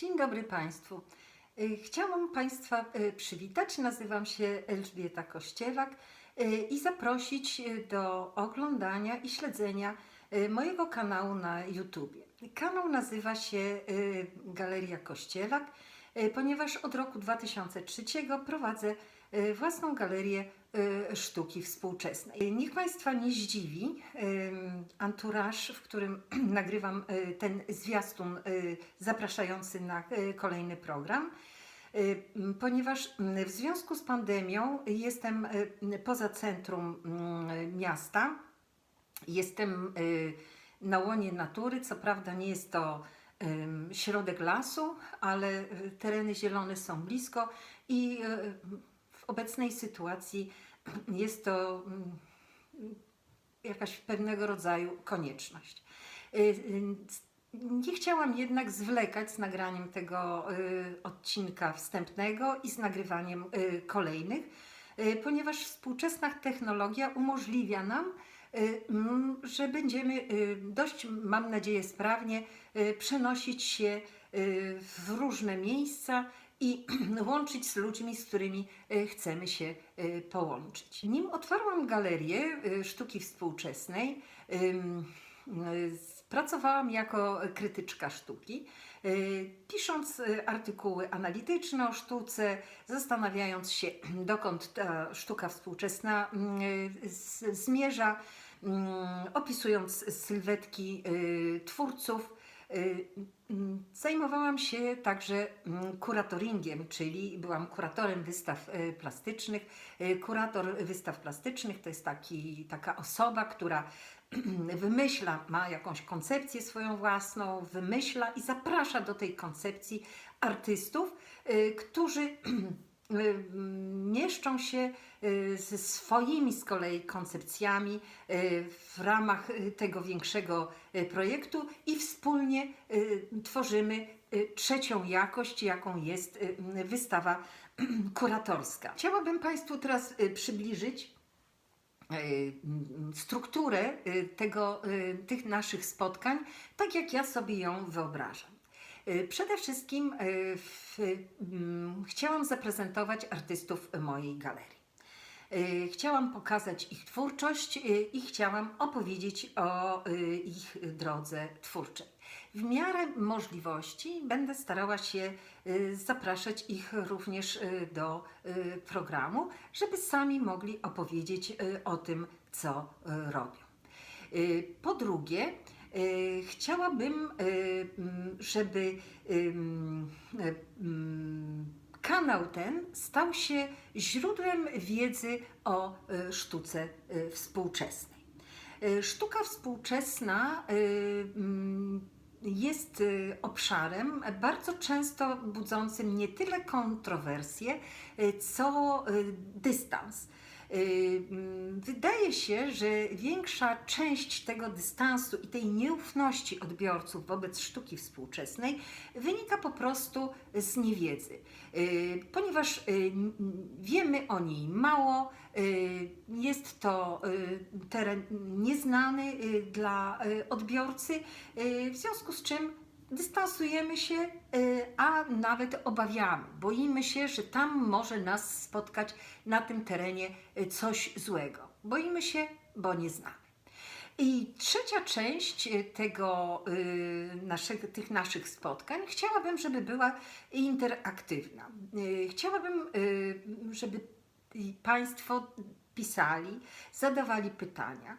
Dzień dobry Państwu. Y, Chciałam Państwa y, przywitać. Nazywam się Elżbieta Kościelak y, i zaprosić do oglądania i śledzenia mojego kanału na YouTubie. Kanał nazywa się Galeria Kościelak, ponieważ od roku 2003 prowadzę własną galerię y, sztuki współczesnej. Y, Niech Państwa nie zdziwi anturaż, w którym nagrywam y, ten zwiastun y, zapraszający na y, kolejny program. Y, Ponieważ w związku z pandemią jestem y, poza centrum mm, miasta, jestem y, na łonie natury. Co prawda nie jest to środek lasu, ale y, tereny zielone są blisko i y, obecnej sytuacji jest to mm, jakaś pewnego rodzaju konieczność. Y, y, Nie chciałam jednak zwlekać z nagraniem tego y, odcinka wstępnego i z nagrywaniem kolejnych, ponieważ współczesna technologia umożliwia nam, że będziemy dość, mam nadzieję, sprawnie przenosić się w różne miejsca i łączyć z ludźmi, z którymi y, chcemy się y, połączyć. Nim otwarłam galerię y, sztuki współczesnej, Pracowałam jako krytyczka sztuki, pisząc artykuły analityczne o sztuce, zastanawiając się, dokąd ta sztuka współczesna z- zmierza, mm, opisując sylwetki twórców. Y, mm, Zajmowałam się także mm, kuratoringiem, czyli byłam kuratorem wystaw y, plastycznych. Y, Kurator wystaw plastycznych to jest taki, taka osoba, która wymyśla, ma jakąś koncepcję swoją własną, wymyśla i zaprasza do tej koncepcji artystów, którzy mieszczą się y, ze swoimi z kolei koncepcjami y, w ramach y, tego większego y, projektu i wspólnie y, tworzymy y, trzecią jakość, jaką jest y, wystawa kuratorska. Chciałabym Państwu teraz y, przybliżyć y, strukturę y, tego, y, tych naszych spotkań, tak jak ja sobie ją wyobrażam. Y, Przede wszystkim y, w, mm, chciałam zaprezentować artystów mojej galerii. Y, Chciałam pokazać ich twórczość i chciałam opowiedzieć o ich drodze twórczej. W miarę możliwości będę starała się zapraszać ich również do programu, żeby sami mogli opowiedzieć o tym, co robią. Po drugie, chciałabym, y, mm, żeby y, mm, kanał ten stał się źródłem wiedzy o y, sztuce y, współczesnej. Y, Sztuka współczesna y, mm, jest y, obszarem bardzo często budzącym nie tyle kontrowersje, y, co y, dystans. Wydaje się, że większa część tego dystansu i tej nieufności odbiorców wobec sztuki współczesnej wynika po prostu z niewiedzy, ponieważ y, wiemy o niej mało, y, jest to y, teren nieznany dla odbiorcy, w związku z czym dystansujemy się, y, a nawet obawiamy. Boimy się, że tam może nas spotkać na tym terenie y, coś złego. Boimy się, bo nie znamy. I trzecia część y, tego, naszego, tych naszych spotkań chciałabym, żeby była interaktywna. Chciałabym, żeby Państwo pisali, zadawali pytania.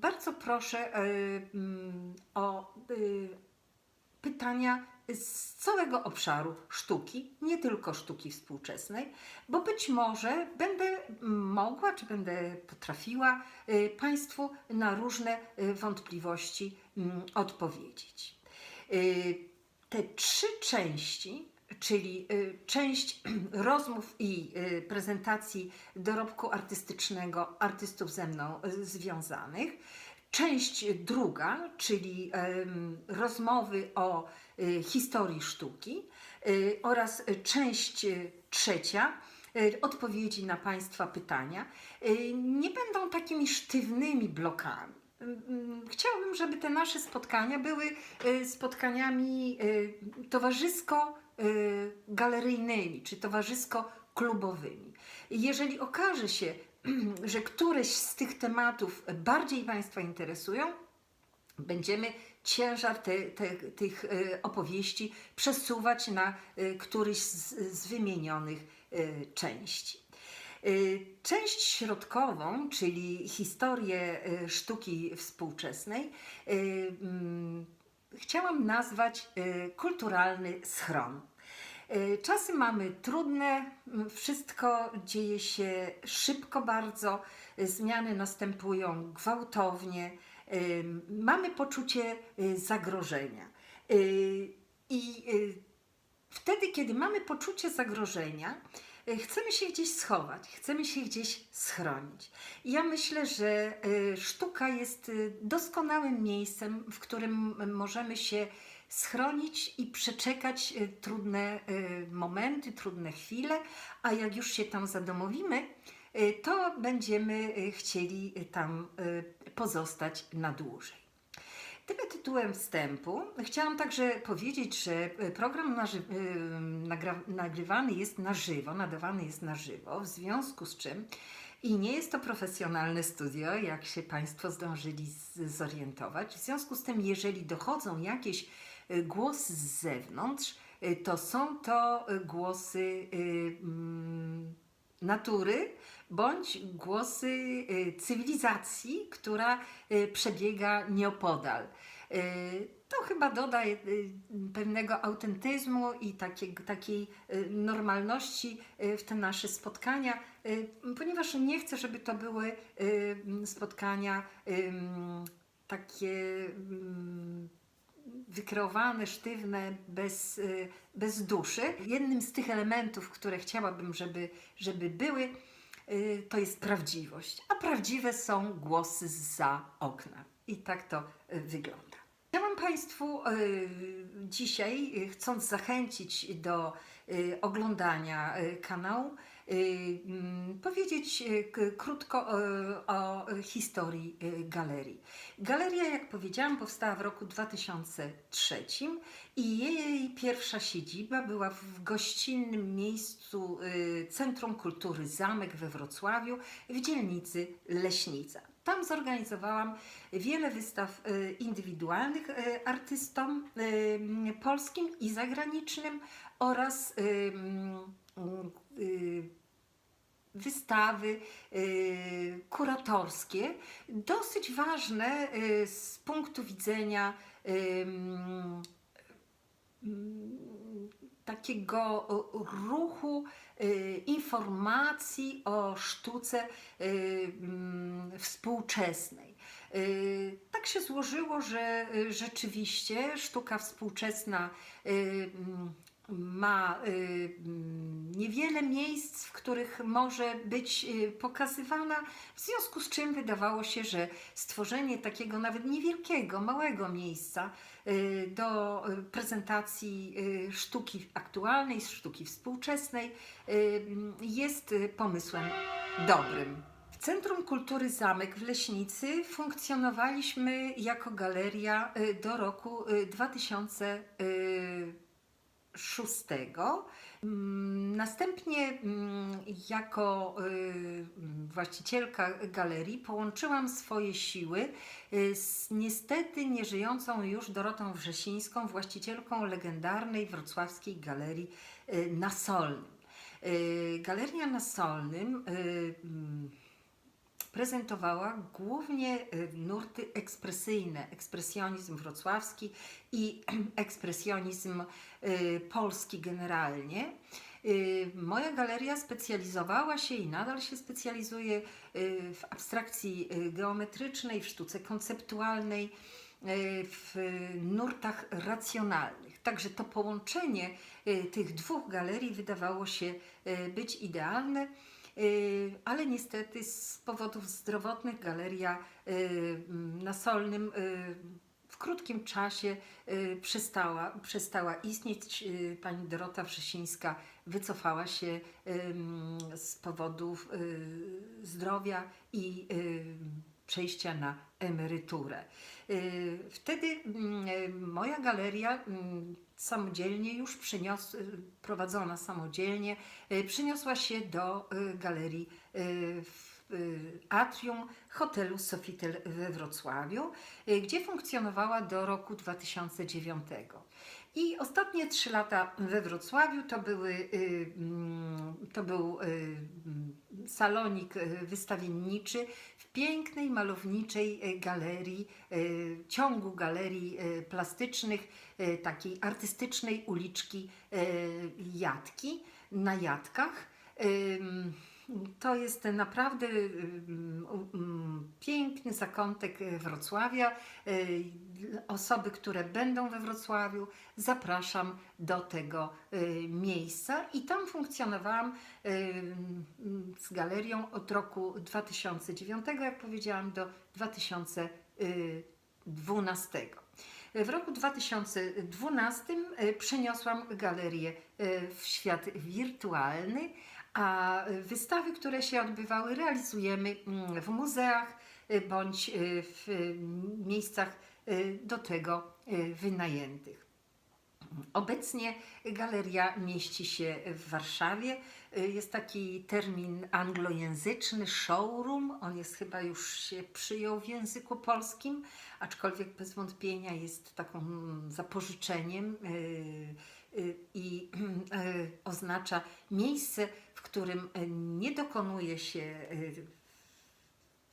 Bardzo proszę o pytania z całego obszaru sztuki, nie tylko sztuki współczesnej, bo być może będę mogła, czy będę potrafiła y, Państwu na różne y, wątpliwości mm, odpowiedzieć. Y, Te trzy części, czyli część rozmów i prezentacji dorobku artystycznego artystów ze mną związanych, część druga, czyli rozmowy o y, historii sztuki y, oraz część trzecia, y, odpowiedzi na Państwa pytania, nie będą takimi sztywnymi blokami. mm, chciałabym, żeby te nasze spotkania były spotkaniami towarzysko-galeryjnymi czy towarzysko-klubowymi. Jeżeli okaże się, że któreś z tych tematów bardziej Państwa interesują, będziemy ciężar te, te, tych e, opowieści przesuwać na e, któryś z, z wymienionych e, części. Część środkową, czyli historię sztuki współczesnej, chciałam nazwać kulturalny schron. E, Czasy mamy trudne, wszystko dzieje się szybko bardzo, e, zmiany następują gwałtownie, e, mamy poczucie zagrożenia. I wtedy, kiedy mamy poczucie zagrożenia, chcemy się gdzieś schować, chcemy się gdzieś schronić. I ja myślę, że sztuka jest doskonałym miejscem, w którym możemy się schronić i przeczekać e, trudne e, momenty, trudne chwile, a jak już się tam zadomowimy, e, to będziemy chcieli tam pozostać na dłużej. Tyle tytułem wstępu. Chciałam także powiedzieć, że program y, nagrywany jest na żywo, nadawany jest na żywo, w związku z czym i nie jest to profesjonalne studio, jak się Państwo zdążyli zorientować. W związku z tym, jeżeli dochodzą jakieś y, głosy z zewnątrz, y, to są to y, głosy y, mm, natury bądź głosy y, cywilizacji, która y, przebiega nieopodal. Y, To chyba doda y, pewnego autentyzmu i takiej, takiej y, normalności y, w te nasze spotkania, y, ponieważ nie chcę, żeby to były y, spotkania takie wykreowane, sztywne, bez, y, bez duszy. Jednym z tych elementów, które chciałabym, żeby, żeby były, y, to jest prawdziwość. A prawdziwe są głosy za okna. I tak to y, wygląda. Chciałam Państwu dzisiaj, chcąc zachęcić do oglądania kanału, powiedzieć y, krótko y, o y, historii y, galerii. Galeria, jak powiedziałam, powstała w roku 2003 i jej pierwsza siedziba była w gościnnym miejscu y, Centrum Kultury Zamek we Wrocławiu w dzielnicy Leśnica. Tam zorganizowałam wiele wystaw y, indywidualnych y, artystom y, polskim i zagranicznym oraz y, mm, y, wystawy y, kuratorskie, dosyć ważne y, z punktu widzenia takiego ruchu y, informacji o sztuce współczesnej. Tak się złożyło, że rzeczywiście sztuka współczesna ma y, mm, niewiele miejsc, w których może być y, pokazywana, w związku z czym wydawało się, że stworzenie takiego nawet niewielkiego, małego miejsca y, do prezentacji sztuki aktualnej, sztuki współczesnej mm, jest pomysłem dobrym. W Centrum Kultury Zamek w Leśnicy funkcjonowaliśmy jako galeria do roku 2000. 6. Mm, następnie mm, jako y, właścicielka galerii połączyłam swoje siły y, z niestety nieżyjącą już Dorotą Wrzesińską, właścicielką legendarnej wrocławskiej galerii y, na Solnym. Galeria na Solnym mm, prezentowała głównie y, nurty ekspresyjne, ekspresjonizm wrocławski i ekspresjonizm y, polski generalnie. Y, Moja galeria specjalizowała się i nadal się specjalizuje w abstrakcji geometrycznej, w sztuce konceptualnej, w nurtach racjonalnych. Także to połączenie tych dwóch galerii wydawało się być idealne. Y, ale niestety z powodów zdrowotnych galeria y, mm, na Solnym y, w krótkim czasie przestała, przestała istnieć. Pani Dorota Wrzesińska wycofała się z powodów zdrowia i przejścia na emeryturę. Y, Wtedy mm, y, moja galeria mm, samodzielnie już przynios, y, prowadzona samodzielnie, przyniosła się do galerii atrium hotelu Sofitel we Wrocławiu, gdzie funkcjonowała do roku 2009. I ostatnie trzy lata we Wrocławiu to, były, mm, to był salonik wystawienniczy w pięknej, malowniczej galerii, y, ciągu galerii y, plastycznych, y, takiej artystycznej uliczki Jatki, na Jatkach. To jest naprawdę ym, ym, piękny zakątek y, Wrocławia. Y, Osoby, które będą we Wrocławiu, zapraszam do tego y, miejsca i tam funkcjonowałam y, z galerią od roku 2009, jak powiedziałam, do 2012. W roku 2012 y, przeniosłam galerię y, w świat wirtualny, a wystawy, które się odbywały, realizujemy mm, w muzeach y, bądź y, w y, miejscach do tego wynajętych. Obecnie galeria mieści się w Warszawie. Jest taki termin anglojęzyczny showroom. On jest chyba już się przyjął w języku polskim, aczkolwiek bez wątpienia jest taką mm, zapożyczeniem y, y, i y, oznacza miejsce, w którym y, nie dokonuje się y,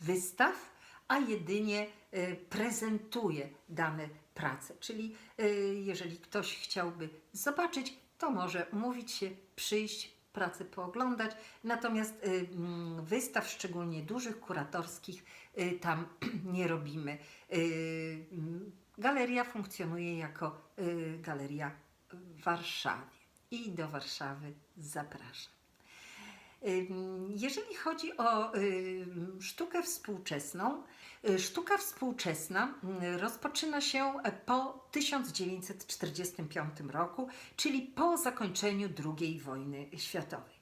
wystaw, a jedynie y, prezentuje dane prace. Czyli y, jeżeli ktoś chciałby zobaczyć, to może umówić się, przyjść, pracę pooglądać. Natomiast y, mm, wystaw, szczególnie dużych, kuratorskich, y, tam nie robimy. Y, mm, Galeria funkcjonuje jako y, galeria Warszawie i do Warszawy zapraszam. Jeżeli chodzi o sztukę współczesną, y, sztuka współczesna y, rozpoczyna się po 1945 roku, czyli po zakończeniu II wojny światowej.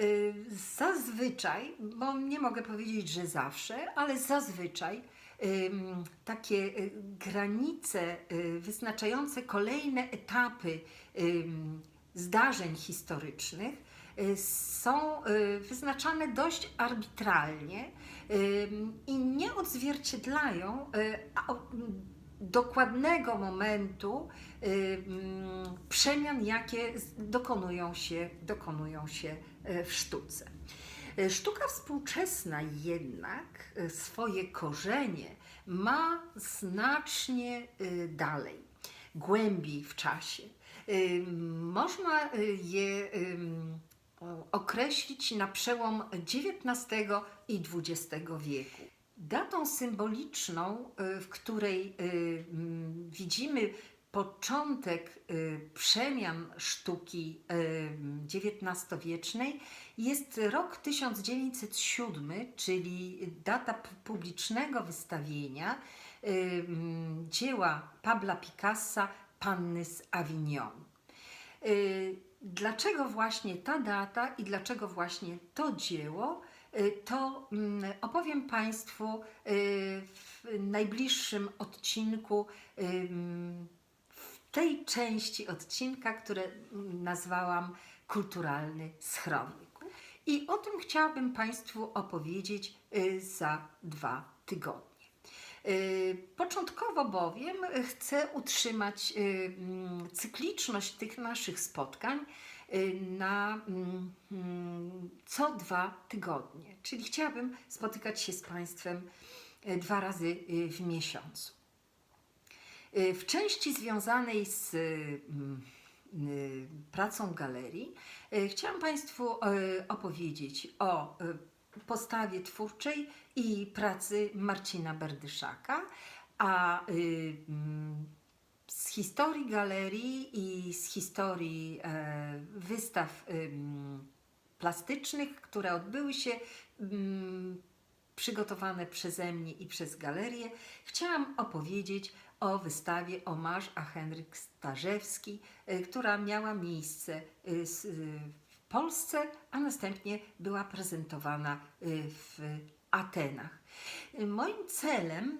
Y, Zazwyczaj, bo nie mogę powiedzieć, że zawsze, ale zazwyczaj takie y, granice y, wyznaczające kolejne etapy zdarzeń historycznych y, są wyznaczane dość arbitralnie i nie odzwierciedlają dokładnego momentu przemian, jakie dokonują się, dokonują się w sztuce. Y, Sztuka współczesna jednak y, swoje korzenie ma znacznie y, dalej, głębiej w czasie. Można je określić na przełom XIX i XX wieku. Datą symboliczną, w której widzimy początek y, przemian sztuki y, XIX-wiecznej jest rok 1907, czyli data publicznego wystawienia y, dzieła Pabla Picassa Panny z Avignon. Y, Dlaczego właśnie ta data i dlaczego właśnie to dzieło, y, to opowiem Państwu y, w najbliższym odcinku, tej części odcinka, które nazwałam Kulturalny schronik. I o tym chciałabym Państwu opowiedzieć y, za dwa tygodnie. Y, Początkowo bowiem chcę utrzymać y, mm, cykliczność tych naszych spotkań na mm, co dwa tygodnie. Czyli chciałabym spotykać się z Państwem dwa razy w miesiącu. Y, W części związanej z y, y, pracą galerii chciałam Państwu opowiedzieć o postawie twórczej i pracy Marcina Berdyszaka, a z historii galerii i z historii e, wystaw plastycznych, które odbyły się przygotowane przeze mnie i przez galerię, chciałam opowiedzieć o wystawie Hommage a Henryk Starzewski, y, która miała miejsce y, y, w Polsce, a następnie była prezentowana w Atenach. Moim celem,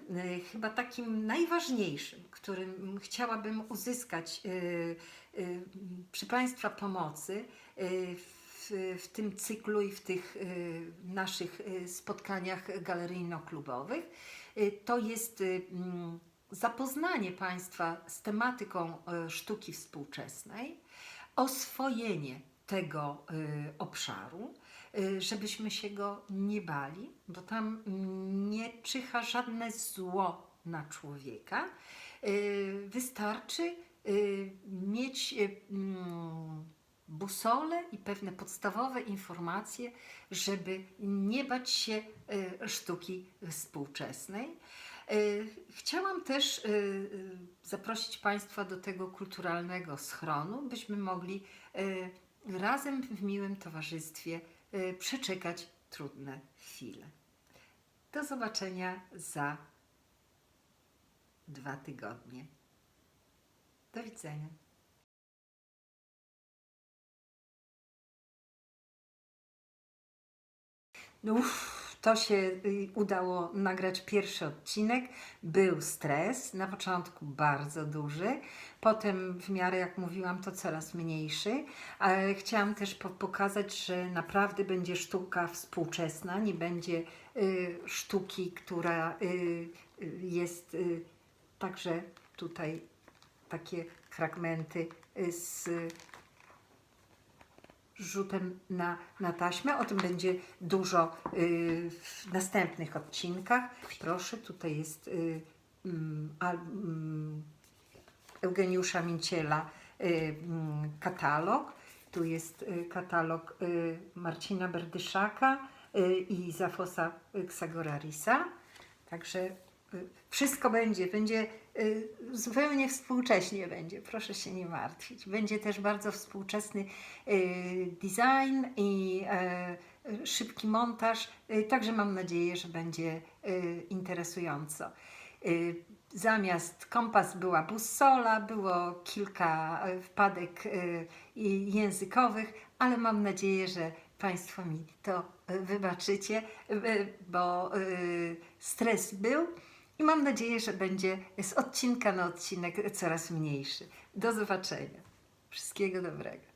chyba takim najważniejszym, którym chciałabym uzyskać przy Państwa pomocy y, w, tym cyklu i w tych y, naszych y, spotkaniach galeryjno-klubowych, y, to jest mm, zapoznanie Państwa z tematyką sztuki współczesnej, oswojenie tego obszaru, żebyśmy się go nie bali, bo tam mm, nie czyha żadne zło na człowieka. Wystarczy mieć busolę i pewne podstawowe informacje, żeby nie bać się y, sztuki współczesnej. Y, Chciałam też y, zaprosić Państwa do tego kulturalnego schronu, byśmy mogli razem w miłym towarzystwie przeczekać trudne chwile. Do zobaczenia za dwa tygodnie. Do widzenia. No, Uff, to się y, udało nagrać pierwszy odcinek. Był stres, na początku bardzo duży, potem w miarę, jak mówiłam, to coraz mniejszy. Ale chciałam też po- pokazać, że naprawdę będzie sztuka współczesna, nie będzie y, sztuki, która y, y, jest y, także tutaj takie fragmenty y, z rzutem na, na taśmę. O tym będzie dużo y, w następnych odcinkach. Proszę, tutaj jest y, mm, mm, Eugeniusza Minciela y, mm, katalog. Tu jest katalog Marcina Berdyszaka i Zafosa Xagorarisa. Także wszystko będzie, będzie zupełnie współcześnie będzie, proszę się nie martwić. Będzie też bardzo współczesny y, design i y, szybki montaż, y, także mam nadzieję, że będzie y, interesująco. Y, Zamiast kompas była bussola, było kilka y, wpadek y, językowych, ale mam nadzieję, że Państwo mi to y, wybaczycie, y, bo y, stres był i mam nadzieję, że będzie z odcinka na odcinek coraz mniejszy. Do zobaczenia. Wszystkiego dobrego.